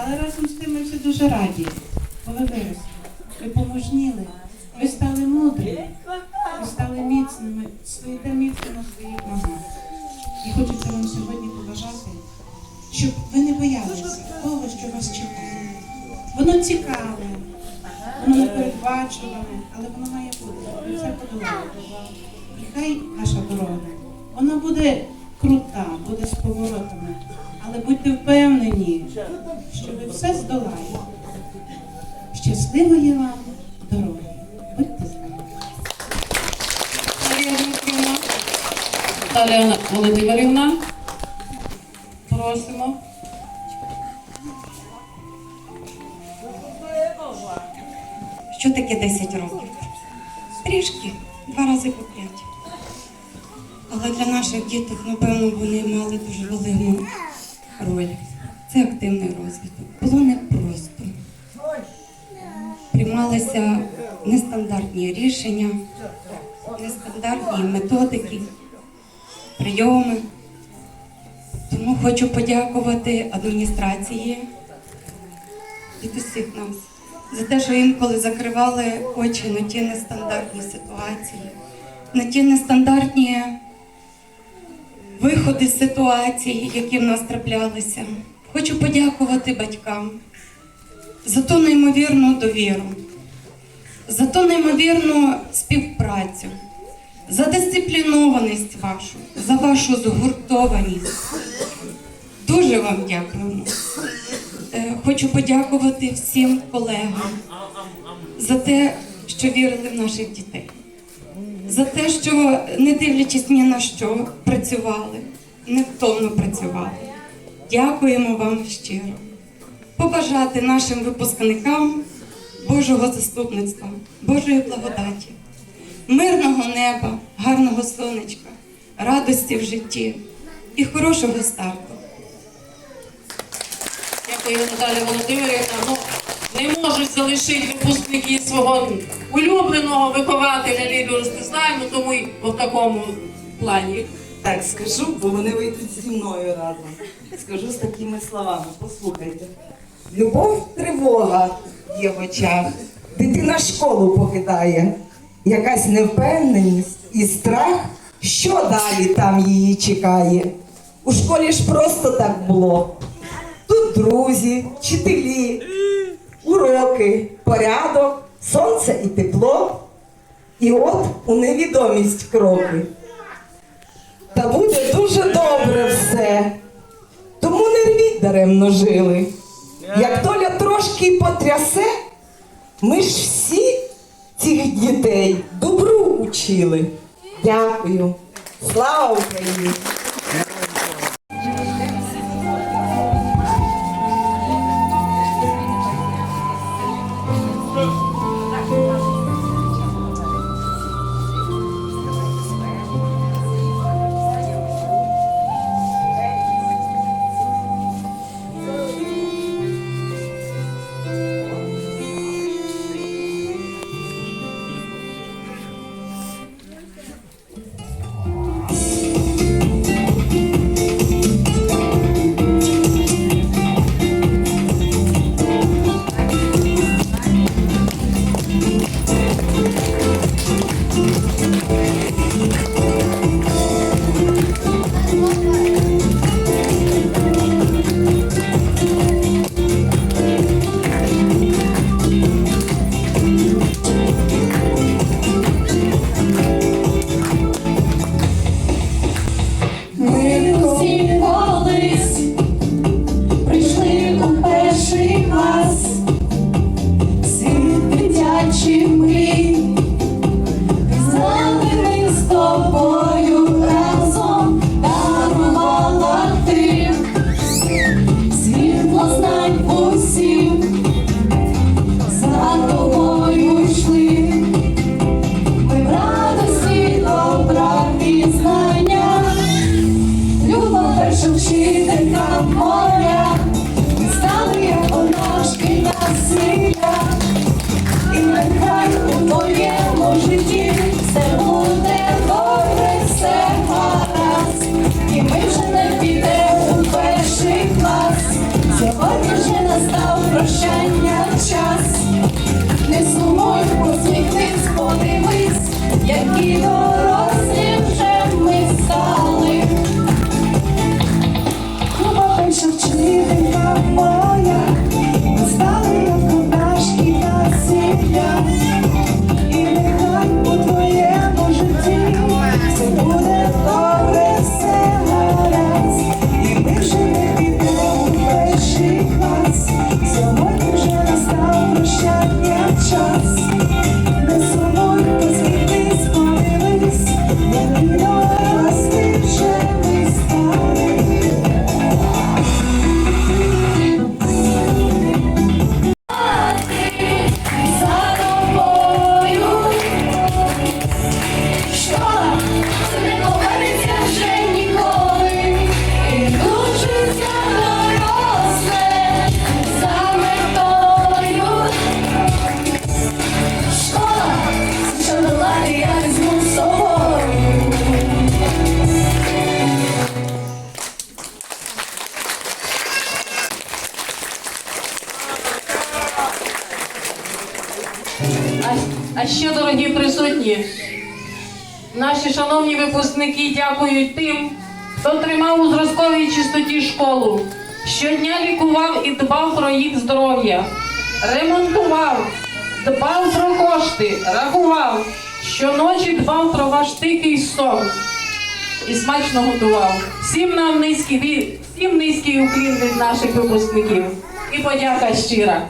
Але разом з тим ми всі дуже раді, бо ви виросли, ви поможніли, ви стали мудрими, ви стали міцними, стоїте міцно на своїх ногах. І хочеться вам сьогодні побажати, щоб ви не боялися того, що вас чекає. Воно цікаве, воно непередбачуване, але воно має бути. Ви це подолаєте. І хай наша дорога, вона буде крута, буде з поворотами. Але будьте впевнені, що ви все здолаєте. Щасливої вам дороги. Будьте здорові. Марія Дмитрівна. Володимирівна. Просимо. Що таке 10 років? Трішки, два рази по п'ять. Але для наших діток, напевно, вони мали дуже велику роль. Це активний розвиток. Було непросто. Приймалися нестандартні рішення, нестандартні методики, прийоми. Тому хочу подякувати адміністрації від усіх нас за те, що інколи закривали очі на ті нестандартні ситуації, на ті нестандартні виходи з ситуації, які в нас траплялися. Хочу подякувати батькам за ту неймовірну довіру, за ту неймовірну співпрацю, за дисциплінованість вашу, за вашу згуртованість. Дуже вам дякуємо. Е, Хочу подякувати всім колегам за те, що вірили в наших дітей, за те, що, не дивлячись ні на що, працювали, невтомно працювали. Дякуємо вам щиро. Побажати нашим випускникам Божого заступництва, Божої благодаті, мирного неба, гарного сонечка, радості в житті і хорошого старту. Дякую, Наталія Володимирівна. Не можуть залишити випускники свого улюбленого вихователя Лілію Ростиславівну, тому й в такому плані. Так скажу, бо вони вийдуть зі мною разом. Скажу з такими словами. Послухайте. Любов, тривога є в очах. Дитина школу покидає. Якась невпевненість і страх, що далі там її чекає. У школі ж просто так було. Тут друзі, вчителі, уроки, порядок, сонце і тепло. І от у невідомість кроки. Та буде дуже добре все. Тому не рвіть даремно жили. Як доля трошки потрясе, ми ж всі цих дітей добру учили. Дякую. Слава Україні! І вже настав. прощання час. Не сумуй, посміхнись, подивись, які дорослі присутні, наші шановні випускники дякують тим, хто тримав у зразковій чистоті школу, щодня лікував і дбав про їх здоров'я, ремонтував, дбав про кошти, рахував, щоночі дбав про ваш тихий сон і смачно готував. Всім нам низький, ві- всім низький уклін від наших випускників і подяка щира.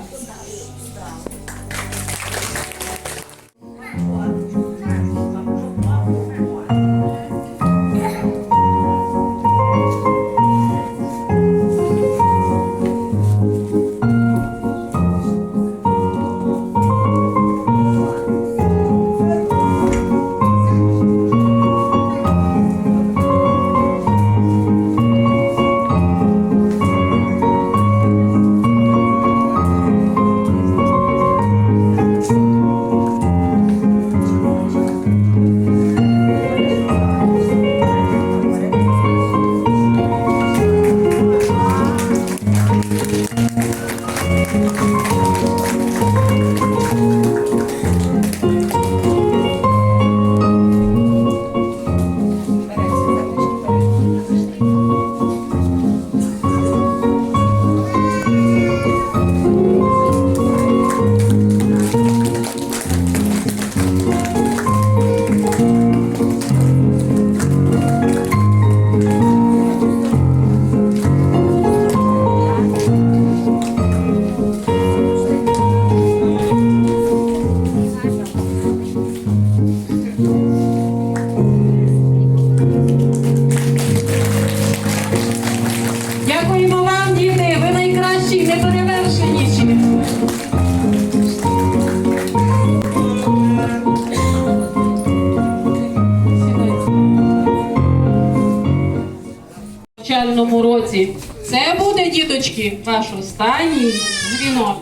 Навчальному році. Це буде, діточки, ваш останній дзвінок.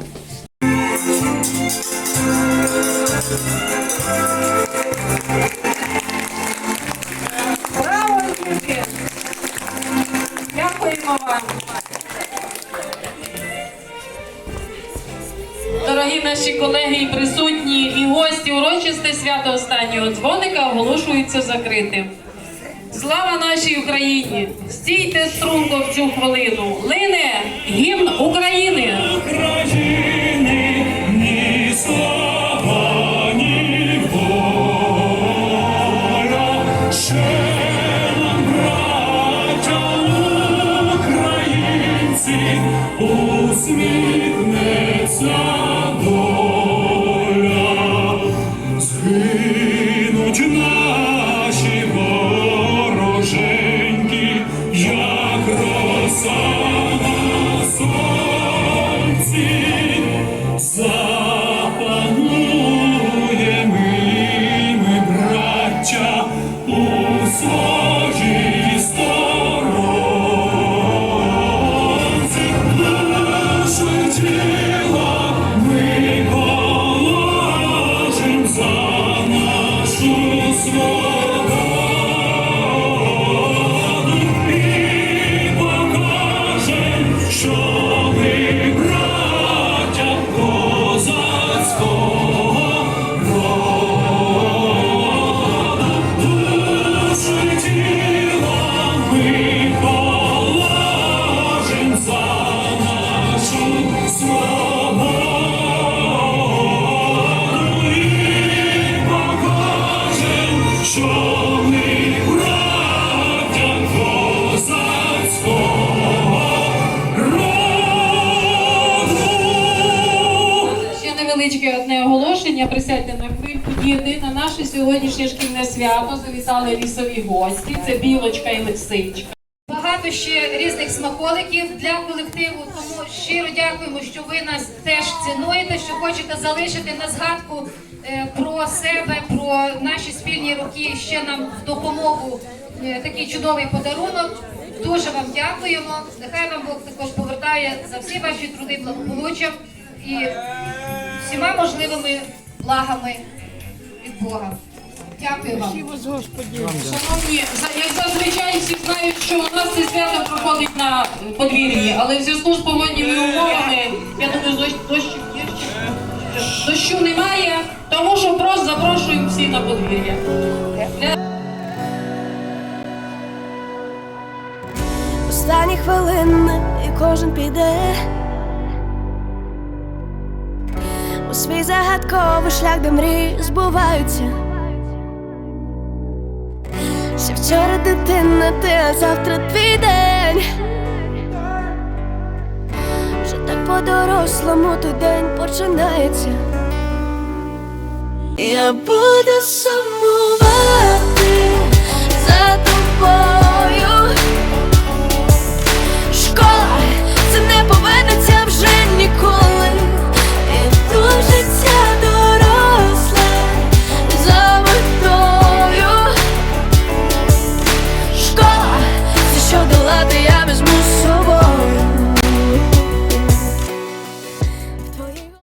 Браво, діти! Дякуємо вам. Дорогі наші колеги і присутні і гості, урочисте свято останнього дзвоника оголошується закритим. Слава нашій Україні! Стійте струнко в цю хвилину! Лине гімн України! України Невеличке одне оголошення, присядьте на хвильку. На наше сьогоднішнє шкільне свято завітали лісові гості. Це білочка і лисичка. Багато ще різних смаколиків для колективу щиро дякуємо, що ви нас теж цінуєте, що хочете залишити на згадку е, про себе, про наші спільні роки. Ще нам в допомогу е, такий чудовий подарунок. Дуже вам дякуємо. Нехай вам Бог також повертає за всі ваші труди благополуччя і всіма можливими благами від Бога. Дякую вам. Шановні, як зазвичай всі знають, що у нас це свято проходить на подвір'ї, але в зв'язку з погодніми умовами, я думаю, дощ, є дощу немає, тому що просто запрошуємо всі на подвір'я. Останні хвилини і кожен піде у свій загадковий шлях, де мрії збуваються. Ще вчора дитина, ти, а завтра твій день. Вже так по-дорослому той день починається. Я буду сумувати.